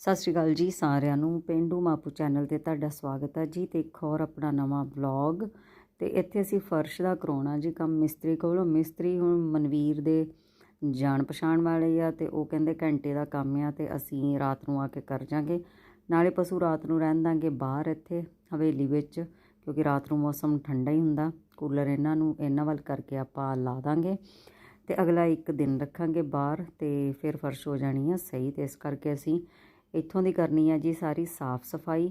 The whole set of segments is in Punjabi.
ਸਤਿ ਸ਼੍ਰੀ ਅਕਾਲ ਜੀ ਸਾਰਿਆਂ ਨੂੰ। ਪਿੰਡੂ ਮਾਪੂ ਚੈਨਲ ਤੇ ਤੁਹਾਡਾ ਸਵਾਗਤ ਹੈ ਜੀ ਤੇ ਇੱਕ ਹੋਰ ਆਪਣਾ ਨਵਾਂ ਵਲੌਗ। ਤੇ ਇੱਥੇ ਅਸੀਂ ਫਰਸ਼ ਦਾ ਕਰਾਉਣਾ ਜੀ ਕੰਮ ਮਿਸਤਰੀ ਕੋਲੋਂ। ਮਿਸਤਰੀ ਹੁਣ ਮਨਵੀਰ ਦੇ ਜਾਣ ਪਛਾਣ ਵਾਲੇ ਆ ਤੇ ਉਹ ਕਹਿੰਦੇ ਘੰਟੇ ਦਾ ਕੰਮ ਆ ਤੇ ਅਸੀਂ ਰਾਤ ਨੂੰ ਆ ਕੇ ਕਰ ਜਾਾਂਗੇ। ਨਾਲੇ ਪਸ਼ੂ ਰਾਤ ਨੂੰ ਰਹਿਣ ਦਾਂਗੇ ਬਾਹਰ ਇੱਥੇ ਹਵੇਲੀ ਵਿੱਚ, ਕਿਉਂਕਿ ਰਾਤ ਨੂੰ ਮੌਸਮ ਠੰਡਾ ਹੀ ਹੁੰਦਾ। ਕੂਲਰ ਇਹਨਾਂ ਨੂੰ, ਇਹਨਾਂ ਵੱਲ ਕਰਕੇ ਆਪਾਂ ਲਾ ਦਾਂਗੇ ਤੇ ਅਗਲਾ ਇੱਕ ਦਿਨ ਰੱਖਾਂਗੇ ਬਾਹਰ ਤੇ ਫਿਰ ਫਰਸ਼ ਹੋ ਜਾਣੀ ਆ ਸਹੀ ਤੇ ਇਸ ਕਰਕੇ ਅਸੀਂ ਇੱਥੋਂ ਦੀ ਕਰਨੀ ਆ ਜੀ ਸਾਰੀ ਸਾਫ਼ ਸਫ਼ਾਈ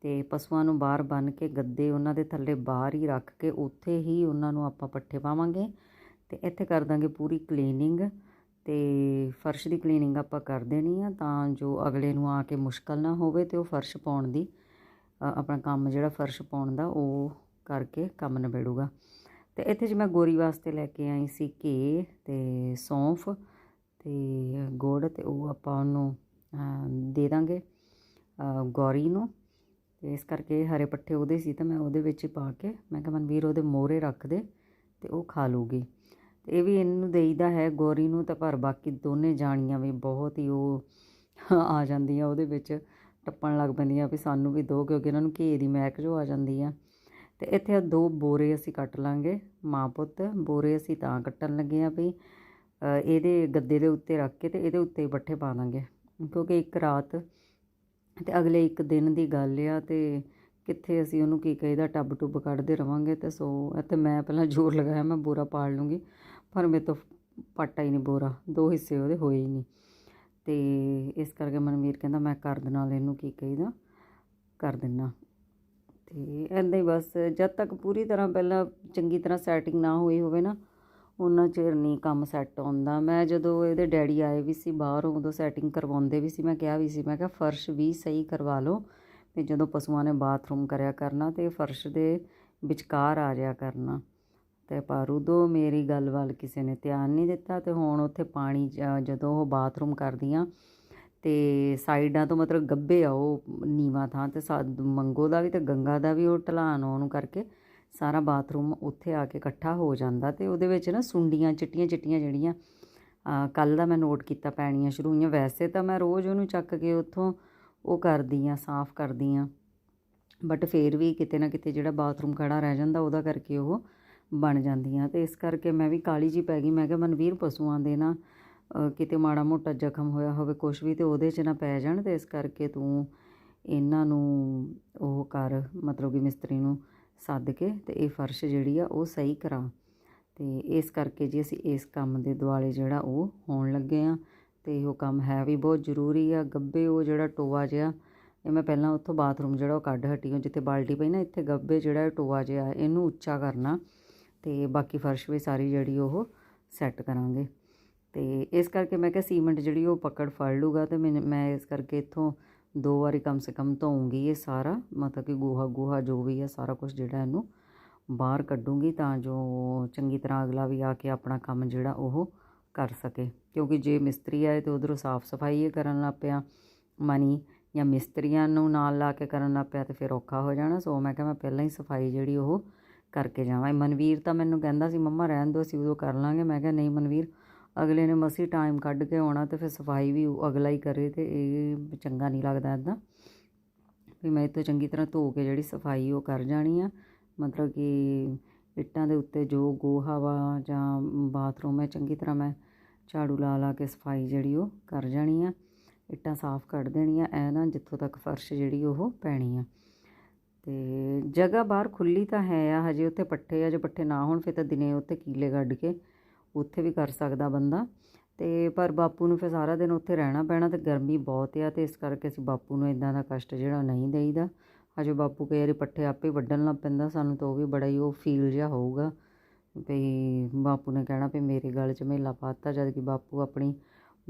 ਤੇ ਪਸ਼ੂਆਂ ਨੂੰ ਬਾਹਰ ਬੰਨ ਕੇ ਗੱਦੇ ਉਹਨਾਂ ਦੇ ਥੱਲੇ ਬਾਹਰ ਹੀ ਰੱਖ ਕੇ ਉੱਥੇ ਹੀ ਉਹਨਾਂ ਨੂੰ ਆਪਾਂ ਪੱਠੇ ਪਾਵਾਂਗੇ ਤੇ ਇੱਥੇ ਕਰ ਦਾਂਗੇ ਪੂਰੀ ਕਲੀਨਿੰਗ ਤੇ ਫਰਸ਼ ਦੀ ਕਲੀਨਿੰਗ ਆਪਾਂ ਕਰ ਦੇਣੀ ਆ ਤਾਂ ਜੋ ਅਗਲੇ ਨੂੰ ਆ ਕੇ ਮੁਸ਼ਕਲ ਨਾ ਹੋਵੇ ਤੇ ਉਹ ਫਰਸ਼ ਪਾਉਣ ਦੀ ਆਪਣਾ ਕੰਮ ਜਿਹੜਾ ਫਰਸ਼ ਪਾਉਣ ਦਾ ਉਹ ਕਰਕੇ ਕੰਮ ਨਿਬੇੜੂਗਾ। ਤੇ ਇੱਥੇ ਜੀ ਮੈਂ ਗੋਰੀ ਵਾਸਤੇ ਲੈ ਕੇ ਆਈ ਸੀ ਘੇ ਤੇ ਸੌਂਫ ਤੇ ਗੁੜ ਤੇ ਉਹ ਆਪਾਂ ਉਹਨੂੰ ਦੇ ਦਾਂਗੇ ਗੌਰੀ ਨੂੰ। ਤੇ ਇਸ ਕਰਕੇ ਹਰੇ ਪੱਠੇ ਉਹਦੇ ਸੀ ਤਾਂ ਮੈਂ ਉਹਦੇ ਵਿੱਚ ਹੀ ਪਾ ਕੇ, ਮੈਂ ਕਿਹਾ ਮਨਵੀਰ ਉਹਦੇ ਮੋਹਰੇ ਰੱਖ ਦੇ ਤੇ ਉਹ ਖਾ ਲੂਗੀ। ਤੇ ਇਹ ਵੀ ਇਹਨੂੰ ਦੇਈਦਾ ਹੈ, ਗੌਰੀ ਨੂੰ ਤਾਂ ਪਰ ਬਾਕੀ ਦੋਨੇ ਜਾਣੀਆਂ ਵੀ ਬਹੁਤ ਹੀ ਉਹ ਆ ਜਾਂਦੀਆਂ ਉਹਦੇ ਵਿੱਚ, ਟੱਪਣ ਲੱਗ ਪੈਂਦੀਆਂ ਵੀ ਸਾਨੂੰ ਵੀ ਦੋ ਕਿਉਂਕਿ ਇਹਨਾਂ ਨੂੰ ਘੇ ਦੀ ਮਹਿਕ ਜੋ ਆ ਜਾਂਦੀ ਆ। ਤੇ ਇੱਥੇ ਦੋ ਬੋਰੇ ਅਸੀਂ ਕੱਟ ਲਾਂਗੇ, ਮਾਂ ਪੁੱਤ, ਬੋਰੇ ਅਸੀਂ ਤਾਂ ਕੱਟਣ ਲੱਗੇ ਆ ਵੀ ਇਹਦੇ ਗੱਦੇ ਦੇ ਉੱਤੇ ਰੱਖ ਕੇ ਤੇ ਇਹਦੇ ਉੱਤੇ ਪੱਠੇ ਪਾ ਦਾਂਗੇ। ਕਿਉਂਕਿ ਇੱਕ ਰਾਤ ਤੇ ਅਗਲੇ ਇੱਕ ਦਿਨ ਦੀ ਗੱਲ ਆ ਤੇ ਕਿੱਥੇ ਅਸੀਂ ਉਹਨੂੰ ਕੀ ਕਹੀਦਾ, ਟੱਬ ਟੁੱਬ ਕੱਢਦੇ ਰਵਾਂਗੇ ਤੇ ਸੋ ਇੱਥੇ ਮੈਂ ਪਹਿਲਾਂ ਜ਼ੋਰ ਲਗਾਇਆ, ਮੈਂ ਬੋਰਾ ਪਾੜ ਲੂੰਗੀ, ਪਰ ਮੇਰੇ ਤੋਂ ਪਾਟਾ ਹੀ ਨਹੀਂ ਬੋਰਾ, ਦੋ ਹਿੱਸੇ ਉਹਦੇ ਹੋਏ ਹੀ ਨਹੀਂ। ਤੇ ਇਸ ਕਰਕੇ ਮਨਮੀਰ ਕਹਿੰਦਾ, ਮੈਂ ਕਰ ਦੇ ਨਾਲ ਇਹਨੂੰ ਕੀ ਕਹੀਦਾ, ਕਰ ਦਿੰਨਾ। ਤੇ ਐਂਦਾ ਹੀ ਬਸ, ਜਦ ਤੱਕ ਪੂਰੀ ਤਰ੍ਹਾਂ ਪਹਿਲਾਂ ਚੰਗੀ ਤਰ੍ਹਾਂ ਸੈਟਿੰਗ ਨਾ ਹੋਈ ਹੋਵੇ ਨਾ ਉਹਨਾਂ ਚਿਰ ਨਹੀਂ ਕੰਮ ਸੈੱਟ ਆਉਂਦਾ। ਮੈਂ ਜਦੋਂ ਇਹਦੇ ਡੈਡੀ ਆਏ ਵੀ ਸੀ ਬਾਹਰੋਂ, ਉਦੋਂ ਸੈਟਿੰਗ ਕਰਵਾਉਂਦੇ ਵੀ ਸੀ, ਮੈਂ ਕਿਹਾ ਵੀ ਸੀ, ਮੈਂ ਕਿਹਾ ਫਰਸ਼ ਵੀ ਸਹੀ ਕਰਵਾ ਲਓ ਵੀ ਜਦੋਂ ਪਸ਼ੂਆਂ ਨੇ ਬਾਥਰੂਮ ਕਰਿਆ ਕਰਨਾ ਤੇ ਫਰਸ਼ ਦੇ ਵਿਚਕਾਰ ਆ ਜਾਇਆ ਕਰਨਾ। ਤੇ ਪਰ ਉਦੋਂ ਮੇਰੀ ਗੱਲ ਵੱਲ ਕਿਸੇ ਨੇ ਧਿਆਨ ਨਹੀਂ ਦਿੱਤਾ ਤੇ ਹੁਣ ਉੱਥੇ ਪਾਣੀ ਜਦੋਂ ਉਹ ਬਾਥਰੂਮ ਕਰਦੀਆਂ ਤੇ ਸਾਈਡਾਂ ਤੋਂ ਮਤਲਬ ਗੱਬੇ ਆ ਉਹ ਨੀਵਾਂ ਥਾਂ ਤੇ ਸਾ- ਮੰਗੋ ਦਾ ਵੀ ਤੇ ਗੰਗਾ ਦਾ ਵੀ ਉਹ ਢਲਾਨ ਉਹਨੂੰ ਕਰਕੇ ਸਾਰਾ ਬਾਥਰੂਮ ਉੱਥੇ ਆ ਕੇ ਇਕੱਠਾ ਹੋ ਜਾਂਦਾ ਤੇ ਉਹਦੇ ਵਿੱਚ ਨਾ ਸੁੰਡੀਆਂ, ਚਿੱਟੀਆਂ ਚਿੱਟੀਆਂ ਜਿਹੜੀਆਂ ਕੱਲ ਦਾ ਮੈਂ ਨੋਟ ਕੀਤਾ ਪੈਣੀਆਂ ਸ਼ੁਰੂ ਹੋਈਆਂ। ਵੈਸੇ ਤਾਂ ਮੈਂ ਰੋਜ਼ ਉਹਨੂੰ ਚੱਕ ਕੇ ਉੱਥੋਂ ਉਹ ਕਰਦੀ ਆ ਸਾਫ਼ ਕਰਦੀ ਆ ਬਟ ਫੇਰ ਵੀ ਕਿਤੇ ਨਾ ਕਿਤੇ ਜਿਹੜਾ ਬਾਥਰੂਮ ਖੜਾ ਰਹਿ ਜਾਂਦਾ ਉਹਦਾ ਕਰਕੇ ਉਹ ਬਣ ਜਾਂਦੀਆਂ। ਤੇ ਇਸ ਕਰਕੇ ਮੈਂ ਵੀ ਕਾਲੀ ਜੀ ਪੈ ਗਈ। ਮੈਂ ਕਿਹਾ, ਮਨਵੀਰ, ਪਸ਼ੂਆਂ ਦੇ ਨਾ ਕਿਤੇ ਮਾੜਾ ਮੋਟਾ ਜ਼ਖਮ ਹੋਇਆ ਹੋਵੇ ਕੁਛ ਵੀ ਤੇ ਉਹਦੇ 'ਚ ਨਾ ਪੈ ਜਾਣ ਤੇ ਇਸ ਕਰਕੇ ਤੂੰ ਇਹਨਾਂ ਨੂੰ ਉਹ ਕਰ। ਮਤਲਬ ਕਿ ਮਿਸਤਰੀ ਨੂੰ ਸੱਦ ਕੇ ਤੇ ਇਹ ਫਰਸ਼ ਜਿਹੜੀ ਆ ਉਹ ਸਹੀ ਕਰਾ। ਤੇ ਇਸ ਕਰਕੇ ਜੀ ਅਸੀਂ ਇਸ ਕੰਮ ਦੇ ਦੁਆਲੇ ਜਿਹੜਾ ਉਹ ਹੋਣ ਲੱਗੇ ਆ ਤੇ ਉਹ ਕੰਮ ਹੈ ਵੀ ਬਹੁਤ ਜ਼ਰੂਰੀ ਆ। ਗੱਬੇ ਉਹ ਜਿਹੜਾ ਟੋਆ ਜਿਹਾ, ਇਹ ਮੈਂ ਪਹਿਲਾਂ ਉੱਥੋਂ ਬਾਥਰੂਮ ਜਿਹੜਾ ਉਹ ਕੱਢ ਹਟੀ ਹਾਂ ਜਿੱਥੇ ਬਾਲਟੀ ਪਈ ਨਾ, ਇੱਥੇ ਗੱਬੇ ਜਿਹੜਾ ਟੋਆ ਜਿਹਾ, ਇਹਨੂੰ ਉੱਚਾ ਕਰਨਾ ਤੇ ਬਾਕੀ ਫਰਸ਼ ਵੀ ਸਾਰੀ ਜਿਹੜੀ ਉਹ ਸੈੱਟ ਕਰਾਂਗੇ। ਤੇ ਇਸ ਕਰਕੇ ਮੈਂ ਕਿਹਾ ਸੀਮੈਂਟ ਜਿਹੜੀ ਉਹ ਪਕੜ ਫੜ ਲੂਗਾ ਤੇ ਮੈਂ ਮੈਂ ਇਸ ਕਰਕੇ ਇੱਥੋਂ ਦੋ ਵਾਰੀ ਕਮ ਸੇ ਕਮ ਧੋਉਂਗੀ ਇਹ ਸਾਰਾ, ਮਤਲਬ ਕਿ ਗੋਹਾ ਗੋਹਾ ਜੋ ਵੀ ਹੈ ਸਾਰਾ ਕੁਝ ਜਿਹੜਾ ਇਹਨੂੰ ਬਾਹਰ ਕੱਢੂੰਗੀ ਤਾਂ ਜੋ ਚੰਗੀ ਤਰ੍ਹਾਂ ਅਗਲਾ ਵੀ ਆ ਕੇ ਆਪਣਾ ਕੰਮ ਜਿਹੜਾ ਉਹ ਕਰ ਸਕੇ। ਕਿਉਂਕਿ ਜੇ ਮਿਸਤਰੀ ਆਏ ਤੇ ਉਧਰੋਂ ਸਾਫ਼ ਸਫ਼ਾਈ ਕਰਨ ਲੱਗ ਪਿਆ, ਮਨੀ ਜਾਂ ਮਿਸਤਰੀਆਂ ਨੂੰ ਨਾਲ ਲਾ ਕੇ ਕਰਨ ਲੱਗ ਪਿਆ ਤੇ ਫਿਰ ਔਖਾ ਹੋ ਜਾਣਾ, ਸੋ ਮੈਂ ਕਿਹਾ ਮੈਂ ਪਹਿਲਾਂ ਹੀ ਸਫ਼ਾਈ ਜਿਹੜੀ ਉਹ ਕਰਕੇ ਜਾਵਾਂ। ਮਨਵੀਰ ਤਾਂ ਮੈਨੂੰ ਕਹਿੰਦਾ ਸੀ, ਮੰਮਾ ਰਹਿਣ ਦਿਓ, ਅਸੀਂ ਉਦੋਂ ਕਰ ਲਾਂਗੇ। ਮੈਂ ਕਿਹਾ, ਨਹੀਂ ਮਨਵੀਰ ਅਗਲੇ ਨੇ ਮਸੀ ਟਾਈਮ ਕੱਢ ਕੇ ਆਉਣਾ ਤੇ ਫਿਰ ਸਫ਼ਾਈ ਵੀ ਉਹ ਅਗਲਾ ਹੀ ਕਰੇ ਤੇ ਇਹ ਚੰਗਾ ਨਹੀਂ ਲੱਗਦਾ ਇਦਾਂ ਵੀ ਮੈਂ ਇੱਥੋਂ ਚੰਗੀ ਤਰ੍ਹਾਂ ਧੋ ਕੇ ਜਿਹੜੀ ਸਫ਼ਾਈ ਉਹ ਕਰ ਜਾਣੀ ਆ। ਮਤਲਬ ਕਿ ਇੱਟਾਂ ਦੇ ਉੱਤੇ ਜੋ ਗੋਹਾ ਵਾ ਜਾਂ ਬਾਥਰੂਮ ਹੈ, ਚੰਗੀ ਤਰ੍ਹਾਂ ਮੈਂ ਝਾੜੂ ਲਾ ਲਾ ਕੇ ਸਫ਼ਾਈ ਜਿਹੜੀ ਉਹ ਕਰ ਜਾਣੀ ਆ। ਇੱਟਾਂ ਸਾਫ਼ ਕੱਢ ਦੇਣੀਆਂ, ਐ ਨਾ ਜਿੱਥੋਂ ਤੱਕ ਫਰਸ਼ ਜਿਹੜੀ ਉਹ ਪੈਣੀ ਆ। ਤੇ ਜਗ੍ਹਾ ਬਾਹਰ ਖੁੱਲੀ ਤਾਂ ਹੈ ਆ, ਹਜੇ ਉੱਥੇ ਪੱਠੇ ਆ, ਜੇ ਪੱਠੇ ਨਾ ਹੋਣ ਫਿਰ ਤਾਂ ਦਿਨੇ ਉੱਥੇ ਕੀਲੇ ਕੱਢ ਕੇ ਉੱਥੇ ਵੀ ਕਰ ਸਕਦਾ ਬੰਦਾ। ਤੇ ਪਰ ਬਾਪੂ ਨੂੰ ਫਿਰ ਸਾਰਾ ਦਿਨ ਉੱਥੇ ਰਹਿਣਾ ਪੈਣਾ ਤੇ ਗਰਮੀ ਬਹੁਤ ਆ ਤੇ ਇਸ ਕਰਕੇ ਅਸੀਂ ਬਾਪੂ ਨੂੰ ਇਦਾਂ ਦਾ ਕਸ਼ਟ ਜਿਹੜਾ ਨਹੀਂ ਦੇਈਦਾ। ਹਜੇ ਬਾਪੂ ਕਈ ਵਾਰੀ ਪੱਠੇ ਆਪੇ ਵੱਢਣ ਲੱਗ ਪੈਂਦਾ, ਸਾਨੂੰ ਤਾਂ ਉਹ ਵੀ ਬੜਾ ਹੀ ਉਹ ਫੀਲ ਜਿਹਾ ਹੋਊਗਾ ਵੀ ਬਾਪੂ ਨੇ ਕਹਿਣਾ ਵੀ ਮੇਰੇ ਗਲ 'ਚ ਮੇਲਾ ਪਾਤਾ ਜਦ ਕਿ ਬਾਪੂ ਆਪਣੀ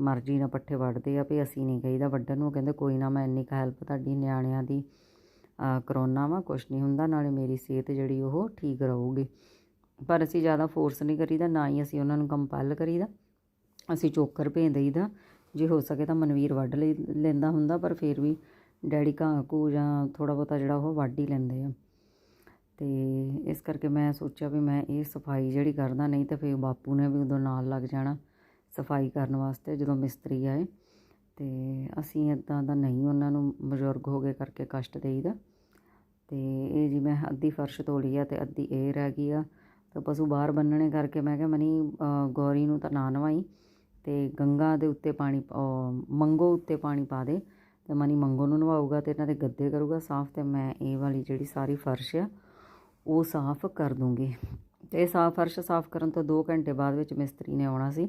ਮਰਜ਼ੀ ਨਾਲ ਪੱਠੇ ਵੱਢਦੇ ਆ ਵੀ ਅਸੀਂ ਨਹੀਂ ਕਹੀਦਾ ਵੱਢਣ ਨੂੰ। ਕਹਿੰਦੇ ਕੋਈ ਨਾ ਮੈਂ ਇੰਨੀ ਕੁ ਹੈਲਪ ਤੁਹਾਡੀ ਨਿਆਣਿਆਂ ਦੀ, ਅਹ ਕਰੋਨਾ ਵਾ, ਕੁਛ ਨਹੀਂ ਹੁੰਦਾ, ਨਾਲੇ ਮੇਰੀ ਸਿਹਤ ਜਿਹੜੀ ਉਹ ਠੀਕ ਰਹੂਗੀ। ਪਰ ਅਸੀਂ ਜ਼ਿਆਦਾ ਫੋਰਸ ਨਹੀਂ ਕਰੀਦਾ, ਨਾ ਹੀ ਅਸੀਂ ਉਹਨਾਂ ਨੂੰ ਕੰਪਲ ਕਰੀਦਾ। ਅਸੀਂ ਚੋਕਰ ਭੇਜ ਦਈਦਾ। ਜੇ ਹੋ ਸਕੇ ਤਾਂ ਮਨਵੀਰ ਵੱਢ ਲਈ, ਲੈਂਦਾ ਹੁੰਦਾ, ਪਰ ਫਿਰ ਵੀ ਡੈਡੀ ਘਾਹ ਘੂ ਜਾਂ ਥੋੜਾ ਬਹੁਤਾ ਜਿਹੜਾ ਉਹ ਵੱਢ ਹੀ ਲੈਂਦੇ ਆ। ਤੇ ਇਸ ਕਰਕੇ ਮੈਂ ਸੋਚਿਆ ਵੀ ਮੈਂ ਇਹ ਸਫ਼ਾਈ ਜਿਹੜੀ ਕਰਦਾ ਨਹੀਂ ਤਾਂ ਫਿਰ ਬਾਪੂ ਨੇ ਵੀ ਉਦੋਂ ਨਾਲ ਲੱਗ ਜਾਣਾ ਸਫ਼ਾਈ ਕਰਨ ਵਾਸਤੇ ਜਦੋਂ ਮਿਸਤਰੀ ਆਏ। ਤੇ ਅਸੀਂ ਇਦਾਂ ਦਾ ਨਹੀਂ, ਉਹਨਾਂ ਨੂੰ ਬਜ਼ੁਰਗ ਹੋ ਗਏ ਕਰਕੇ ਕਸ਼ਟ ਦੇਈਦਾ। ਤੇ ਇਹ ਜੀ ਮੈਂ ਅੱਧੀ ਫਰਸ਼ ਧੋਲੀ ਆ ਤੇ ਅੱਧੀ ਇਹ ਰਹਿ ਗਈ ਆ। ਤਾਂ ਪਸ਼ੂ ਬਾਹਰ ਬੰਨਣੇ ਕਰਕੇ ਮੈਂ ਕਿਹਾ, ਮਨੀ ਗੌਰੀ ਨੂੰ ਤਾਂ ਨਾ ਨਵਾਈ ਅਤੇ ਗੰਗਾ ਦੇ ਉੱਤੇ ਪਾਣੀ ਮੰਗੋ ਉੱਤੇ ਪਾਣੀ ਪਾ ਦੇ ਅਤੇ ਮਨੀ ਮੰਗੋ ਨੂੰ ਨਵਾਊਗਾ ਅਤੇ ਇਹਨਾਂ ਦੇ ਗੱਦੇ ਕਰੂਗਾ ਸਾਫ਼ ਅਤੇ ਮੈਂ ਇਹ ਵਾਲੀ ਜਿਹੜੀ ਸਾਰੀ ਫਰਸ਼ ਆ, ਉਹ ਸਾਫ਼ ਕਰ ਦੂੰਗੀ। ਤੇ ਇਹ ਸਾਫ਼ ਫਰਸ਼ ਸਾਫ਼ ਕਰਨ ਤੋਂ 2 ਘੰਟੇ ਬਾਅਦ ਵਿੱਚ ਮਿਸਤਰੀ ਨੇ ਆਉਣਾ ਸੀ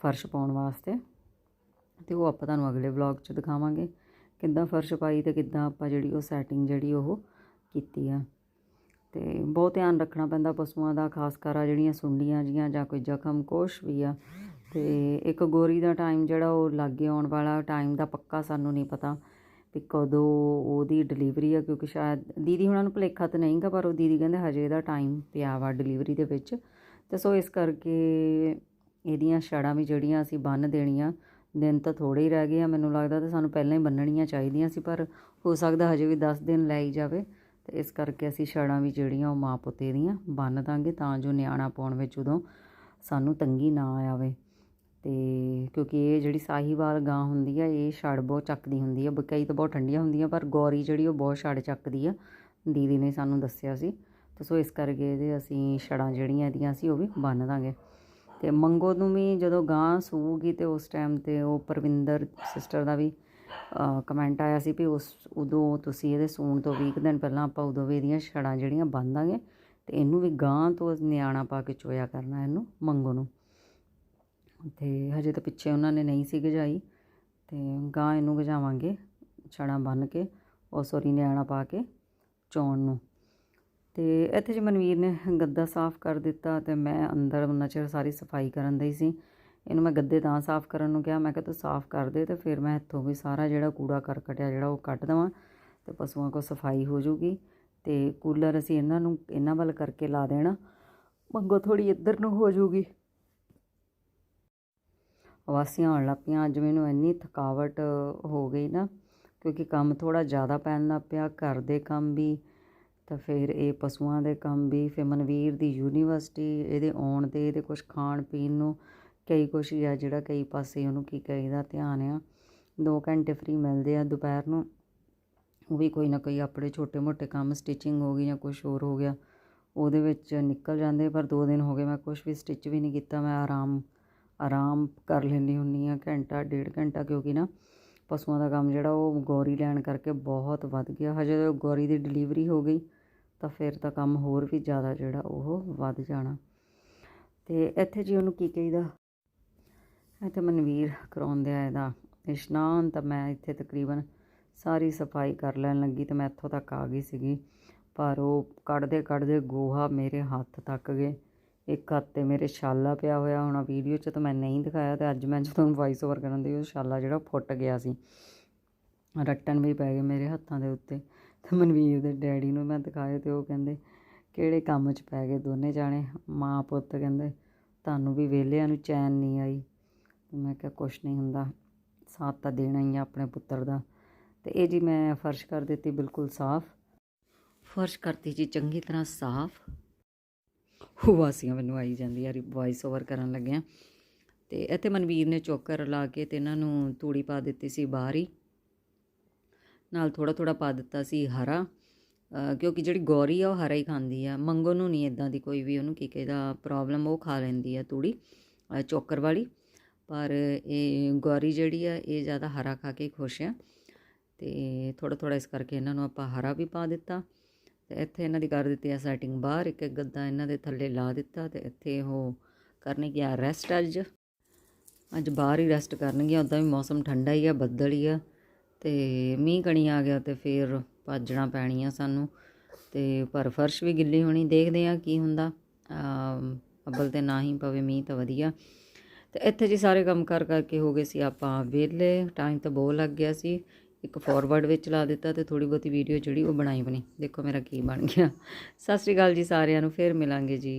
ਫਰਸ਼ ਪਾਉਣ ਵਾਸਤੇ ਤੇ ਉਹ ਆਪਾਂ ਤੁਹਾਨੂੰ ਅਗਲੇ ਵਲੌਗ 'ਚ ਦਿਖਾਵਾਂਗੇ ਕਿੱਦਾਂ ਫਰਸ਼ ਪਾਈ ਤੇ ਕਿੱਦਾਂ ਆਪਾਂ ਜਿਹੜੀ ਉਹ ਸੈਟਿੰਗ ਜਿਹੜੀ ਉਹ ਕੀਤੀ ਆ। ਤੇ ਬਹੁਤ ਧਿਆਨ ਰੱਖਣਾ ਪੈਂਦਾ ਪਸ਼ੂਆਂ ਦਾ, ਖਾਸ ਕਰ ਆ ਜਿਹੜੀਆਂ ਸੁੰਡੀਆਂ ਜੀਆਂ ਜਾਂ ਕੋਈ ਜ਼ਖਮ, ਕੁਛ ਵੀ ਆ। ਤੇ ਇੱਕ ਗੋਰੀ ਦਾ ਟਾਈਮ ਜਿਹੜਾ ਉਹ ਲਾਗੇ ਆਉਣ ਵਾਲਾ ਟਾਈਮ ਦਾ ਪੱਕਾ ਸਾਨੂੰ ਨਹੀਂ ਪਤਾ ਵੀ ਕਦੋਂ ਉਹਦੀ ਡਿਲੀਵਰੀ ਆ, ਕਿਉਂਕਿ ਸ਼ਾਇਦ ਦੀਦੀ ਹੁਣਾਂ ਨੂੰ ਭੁਲੇਖਾ ਤਾਂ ਨਹੀਂਗਾ, ਪਰ ਉਹ ਦੀਦੀ ਕਹਿੰਦੇ ਹਜੇ ਇਹਦਾ ਟਾਈਮ ਪਿਆ ਵਾ ਡਿਲੀਵਰੀ ਦੇ ਵਿੱਚ। ਤੇ ਸੋ ਇਸ ਕਰਕੇ ਇਹਦੀਆਂ ਛੜਾਂ ਵੀ ਜਿਹੜੀਆਂ ਅਸੀਂ ਬੰਨ ਦੇਣੀਆਂ, ਦਿਨ ਤਾਂ ਥੋੜੇ ਹੀ ਰਹਿ ਗਏ ਆ, ਮੈਨੂੰ ਲੱਗਦਾ ਤਾਂ ਸਾਨੂੰ ਪਹਿਲਾਂ ਹੀ ਬੰਨਣੀਆਂ ਚਾਹੀਦੀਆਂ ਸੀ, ਪਰ ਹੋ ਸਕਦਾ ਹਜੇ ਵੀ 10 ਦਿਨ ਲੈ ਹੀ ਜਾਵੇ। ਤੇ ਇਸ ਕਰਕੇ ਅਸੀਂ ਛੜਾਂ ਵੀ ਜਿਹੜੀਆਂ ਉਹ ਮਾਂ ਪੁੱਤੇ ਦੀਆਂ ਬੰਨ ਦਾਂਗੇ ਤਾਂ ਜੋ ਨਿਆਣਾ ਪਾਉਣ ਵਿੱਚ ਉਦੋਂ ਸਾਨੂੰ ਤੰਗੀ ਨਾ ਆਵੇ। ਤੇ ਕਿਉਂਕਿ ਇਹ ਜਿਹੜੀ ਸਾਹੀਵਾਲ ਗਾਂ ਹੁੰਦੀ ਆ, ਇਹ ਛੜ ਬਹੁਤ ਚੱਕਦੀ ਹੁੰਦੀ ਆ। ਕਈ ਤਾਂ ਬਹੁਤ ਠੰਡੀਆਂ ਹੁੰਦੀਆਂ, ਪਰ ਗੌਰੀ ਜਿਹੜੀ ਉਹ ਬਹੁਤ ਛੜ ਚੱਕਦੀ ਆ। ਦੀਦੀ ਨੇ ਸਾਨੂੰ ਦੱਸਿਆ ਸੀ। ਤੇ ਸੋ ਇਸ ਕਰਕੇ ਇਹਦੇ ਅਸੀਂ ਛੜਾਂ ਜਿਹੜੀਆਂ ਇਹਦੀਆਂ ਅਸੀਂ ਉਹ ਵੀ ਬੰਨ ਦਾਂਗੇ। ਤੇ ਮੰਗੋ ਨੂੰ ਵੀ ਜਦੋਂ ਗਾਂ ਸੂਗੀ ਤੇ ਉਸ ਟਾਈਮ ਤੇ ਉਹ ਪਰਵਿੰਦਰ ਸਿਸਟਰ ਦਾ ਵੀ ਕਮੈਂਟ ਆਇਆ ਸੀ ਵੀ ਉਸ ਉਦੋਂ ਤੁਸੀਂ ਇਹਦੇ ਸੂਣ ਤੋਂ 20 ਦਿਨ ਪਹਿਲਾਂ ਆਪਾਂ ਉਦੋਂ ਵੀ ਇਹਦੀਆਂ ਛੜਾਂ ਜਿਹੜੀਆਂ ਬੰਨ ਦਾਂਗੇ, ਤੇ ਇਹਨੂੰ ਵੀ ਗਾਂ ਤੋਂ ਨਿਆਣਾ ਪਾ ਕੇ ਚੋਇਆ ਕਰਨਾ ਇਹਨੂੰ, ਮੰਗੋ ਨੂੰ। ਤੇ ਹਜੇ ਤਾਂ ਪਿੱਛੇ ਉਹਨਾਂ ਨੇ ਨਹੀਂ ਸੀ ਗਜਾਈ, ਤੇ ਗਾਂ ਇਹਨੂੰ ਗਜਾਵਾਂਗੇ ਛੜਾਂ ਬੰਨ ਕੇ, ਉਹ ਸੋਰੀ ਨਿਆਣਾ ਪਾ ਕੇ ਚੋਣ ਨੂੰ। ਤੇ ਇੱਥੇ ਜੀ ਮਨਵੀਰ ਨੇ ਗੱਦਾ ਸਾਫ਼ ਕਰ ਦਿੱਤਾ ਤੇ ਮੈਂ ਅੰਦਰ ਉਹਨਾਂ ਚਿਰ ਸਾਰੀ ਸਫ਼ਾਈ ਕਰਨ ਦਈ ਸੀ ਇਹਨੂੰ ਮੈਂ ਗੱਦੇ ਤਾਂ ਸਾਫ਼ ਕਰਨ ਨੂੰ ਕਿਹਾ, ਮੈਂ ਕਿਹਾ ਤੂੰ ਸਾਫ਼ ਕਰ ਦੇ ਤੇ ਫਿਰ ਮੈਂ ਇੱਥੋਂ ਵੀ ਸਾਰਾ ਜਿਹੜਾ ਕੂੜਾ ਕਰਕਟ ਆ ਜਿਹੜਾ ਉਹ ਕੱਢ ਦੇਵਾਂ ਤੇ ਪਸ਼ੂਆਂ ਕੋ ਸਫ਼ਾਈ ਹੋ ਜੂਗੀ ਤੇ ਕੂਲਰ ਅਸੀਂ ਇਹਨਾਂ ਨੂੰ, ਇਹਨਾਂ ਵੱਲ ਕਰਕੇ ਲਾ ਦੇਣਾ ਮੰਗੋ ਥੋੜੀ ਇੱਧਰ ਨੂੰ ਹੋ ਜੂਗੀ ਵਾਸੀਆਂ ਆਉਣ ਲੱਗ ਪਈਆਂ, ਅੱਜ ਮੈਨੂੰ ਇੰਨੀ ਥਕਾਵਟ ਹੋ ਗਈ ਨਾ, ਕਿਉਂਕਿ ਕੰਮ ਥੋੜਾ ਜ਼ਿਆਦਾ ਪੈਣ ਲੱਗ ਪਿਆ, ਘਰ ਦੇ ਕੰਮ ਵੀ, ਤਾਂ ਫਿਰ ਇਹ ਪਸ਼ੂਆਂ ਦੇ ਕੰਮ ਵੀ, ਫਿਰ ਮਨਵੀਰ ਦੀ ਯੂਨੀਵਰਸਿਟੀ, ਇਹਦੇ ਆਉਣ ਤੇ ਇਹਦੇ ਕੁਝ ਖਾਣ ਪੀਣ ਨੂੰ ਕਈ ਕੁਛ ਆ ਜਿਹੜਾ ਕਈ ਪਾਸੇ ਉਹਨੂੰ ਕੀ ਕਹੀਦਾ, ਧਿਆਨ ਆ। 2 ਘੰਟੇ ਫ੍ਰੀ ਮਿਲਦੇ ਆ ਦੁਪਹਿਰ ਨੂੰ। ਉਹ ਵੀ ਕੋਈ ਨਾ ਕੋਈ ਆਪਣੇ ਛੋਟੇ-ਮੋਟੇ ਕੰਮ ਸਟਿਚਿੰਗ ਹੋ ਗਈ ਜਾਂ ਕੁਝ ਹੋਰ ਹੋ ਗਿਆ, ਉਹਦੇ ਵਿੱਚ ਨਿਕਲ ਜਾਂਦੇ ਪਰ 2 ਦਿਨ ਹੋ ਗਏ, ਮੈਂ ਕੁਝ ਵੀ ਸਟਿਚ ਵੀ ਨਹੀਂ ਕੀਤਾ, ਮੈਂ ਆਰਾਮ ਆਰਾਮ ਕਰ ਲੈਂਦੀ ਹੁੰਨੀ ਆ ਘੰਟਾ, ਡੇਢ ਘੰਟਾ, ਕਿਉਂਕਿ ਨਾ ਪਸ਼ੂਆਂ ਦਾ ਕੰਮ ਜਿਹੜਾ ਉਹ ਗੌਰੀ ਲੈਣ ਕਰਕੇ ਬਹੁਤ ਵੱਧ ਗਿਆ। ਹਜੇ ਗੌਰੀ ਦੀ ਡਿਲੀਵਰੀ ਹੋ ਗਈ, ਤਾਂ ਫਿਰ ਤਾਂ ਕੰਮ ਹੋਰ ਵੀ ਜ਼ਿਆਦਾ ਜਿਹੜਾ ਉਹ ਵੱਧ ਜਾਣਾ। ਤੇ ਇੱਥੇ ਜੀ ਉਹਨੂੰ ਕੀ ਕਹੀਦਾ? ਇੱਥੇ ਮਨਵੀਰ ਕਰਾਉਂਦੇ ਆ ਇਹਦਾ। ਇਸ਼ਨਾਨ ਤਾਂ ਮੈਂ ਇੱਥੇ ਤਕਰੀਬਨ ਸਾਰੀ ਸਫ਼ਾਈ ਕਰ ਲੈਣ ਲੱਗੀ ਤੇ ਮੈਂ ਇੱਥੋਂ ਤੱਕ ਆ ਗਈ ਸੀਗੀ। ਪਰ ਉਹ ਕੱਢਦੇ ਕੱਢਦੇ ਗੋਹਾ ਮੇਰੇ ਹੱਥ ਤੱਕ ਗਏ। ਇੱਕ ਹੱਥ ਤੇ ਮੇਰੇ ਛਾਲਾ ਪਿਆ ਹੋਇਆ ਹੋਣਾ ਵੀਡੀਓ 'ਚ ਤਾਂ ਮੈਂ ਨਹੀਂ ਦਿਖਾਇਆ ਤੇ ਅੱਜ ਮੈਂ ਜਦੋਂ ਵਾਇਸ ਓਵਰ ਕਰਨ ਦੀ ਉਹ ਛਾਲਾ ਜਿਹੜਾ ਫੁੱਟ ਗਿਆ ਸੀ। ਰੱਟਣ ਵੀ ਪੈ ਗਏ ਮੇਰੇ ਹੱਥਾਂ ਦੇ ਉੱਤੇ। ਤੇ ਮਨਵੀਰ ਦੇ ਡੈਡੀ ਨੂੰ ਮੈਂ ਦਿਖਾਏ ਤੇ ਉਹ ਕਹਿੰਦੇ, ਕਿਹੜੇ ਕੰਮ 'ਚ ਪੈ ਗਏ ਦੋਨੇ ਜਾਣੇ? ਮਾਂ ਪੁੱਤ ਕਹਿੰਦੇ, ਤੁਹਾਨੂੰ ਵੀ ਵਿਹਲਿਆਂ ਨੂੰ ਚੈਨ ਨਹੀਂ ਆਈ। ਮੈਂ ਕਿਹਾ ਕੁਛ ਨਹੀਂ ਹੁੰਦਾ, ਸਾਥ ਤਾਂ ਦੇਣਾ ਹੀ ਆ ਆਪਣੇ ਪੁੱਤਰ ਦਾ। ਤੇ ਇਹ ਜੀ ਮੈਂ ਫਰਸ਼ ਕਰ ਦਿੱਤੀ ਬਿਲਕੁਲ ਸਾਫ਼। ਫਰਸ਼ ਕਰਤੀ ਜੀ ਚੰਗੀ ਤਰ੍ਹਾਂ ਸਾਫ਼। ਵਾਸੀਆਂ ਮੈਨੂੰ ਆਈ ਜਾਂਦੀ ਆ ਵਾਇਸ ਓਵਰ ਕਰਨ ਲੱਗਿਆ। ਤੇ ਇੱਥੇ ਮਨਵੀਰ ਨੇ ਚੋਕਰ ਲਾ ਕੇ ਤੇ ਇਹਨਾਂ ਨੂੰ ਤੂੜੀ ਪਾ ਦਿੱਤੀ ਸੀ ਬਾਹਰ ਹੀ। ਨਾਲ ਥੋੜਾ ਥੋੜਾ ਪਾ ਦਿੱਤਾ ਸੀ ਹਰਾ। ਕਿਉਂਕਿ ਜਿਹੜੀ ਗੌਰੀ ਆ ਉਹ ਹਰਾ ਹੀ ਖਾਂਦੀ ਆ। ਮੰਗੋ ਨੂੰ ਨਹੀਂ ਇਦਾਂ ਦੀ ਕੋਈ ਵੀ, ਉਹਨੂੰ ਕੀ ਕਹਿੰਦਾ ਪ੍ਰੋਬਲਮ ਉਹ ਖਾ ਲੈਂਦੀ ਆ ਤੂੜੀ ਚੋਕਰ ਵਾਲੀ। ਪਰ ਇਹ ਗੌਰੀ ਜਿਹੜੀ ਆ, ਇਹ ਜ਼ਿਆਦਾ ਹਰਾ ਖਾ ਕੇ ਖੁਸ਼ ਆ। ਤੇ ਥੋੜਾ ਥੋੜਾ ਇਸ ਕਰਕੇ ਇਹਨਾਂ ਨੂੰ ਆਪਾਂ ਹਰਾ ਵੀ ਪਾ ਦਿੱਤਾ। ਤੇ ਇੱਥੇ ਇਹਨਾਂ ਦੀ ਕਰ ਦਿੱਤੀ ਆ ਸੈਟਿੰਗ ਬਾਹਰ। ਇੱਕ ਇੱਕ ਗੱਦਾ ਇਹਨਾਂ ਦੇ ਥੱਲੇ ਲਾ ਦਿੱਤਾ ਤੇ ਇੱਥੇ ਉਹ ਕਰਨੇ ਗਿਆ ਰੈਸਟ ਅੱਜ। ਅੱਜ ਬਾਹਰ ਹੀ ਰੈਸਟ ਕਰਨਗੇ ਉਦਾਂ ਵੀ ਮੌਸਮ ਠੰਡਾ ਹੀ ਆ, ਬੱਦਲ ਹੀ ਆ। ਤੇ ਮੀਂਹ ਕਣੀ ਆ ਗਿਆ ਤੇ ਫਿਰ ਭੱਜਣਾ ਪੈਣੀ ਆ ਸਾਨੂੰ। ਤੇ ਪਰ ਫਰਸ਼ ਵੀ ਗਿੱਲੀ ਹੋਣੀ। ਦੇਖਦੇ ਆ ਕੀ ਹੁੰਦਾ। ਅੱਬਲ ਤੇ ਨਾ ਹੀ ਪਵੇ ਮੀਂਹ ਤਾਂ ਵਧੀਆ। ਤੇ ਇੱਥੇ ਜੀ ਸਾਰੇ ਕੰਮ ਕਰ ਕਰਕੇ ਹੋ ਗਏ ਸੀ ਆਪਾਂ ਵਿਹਲੇ ਟਾਈਮ ਤਾਂ ਬਹੁਤ ਲੱਗ ਗਿਆ ਸੀ। ਇੱਕ ਫਾਰਵਰਡ ਵਿੱਚ ਲਾ ਦਿੱਤਾ ਤੇ ਥੋੜੀ ਬਹੁਤੀ ਵੀਡੀਓ ਜਿਹੜੀ ਉਹ ਬਣਾਈ ਬਣੀ। ਦੇਖੋ ਮੇਰਾ ਕੀ ਬਣ ਗਿਆ। ਸਤਿ ਸ਼੍ਰੀ ਅਕਾਲ ਜੀ ਸਾਰਿਆਂ ਨੂੰ, ਫਿਰ ਮਿਲਾਂਗੇ ਜੀ।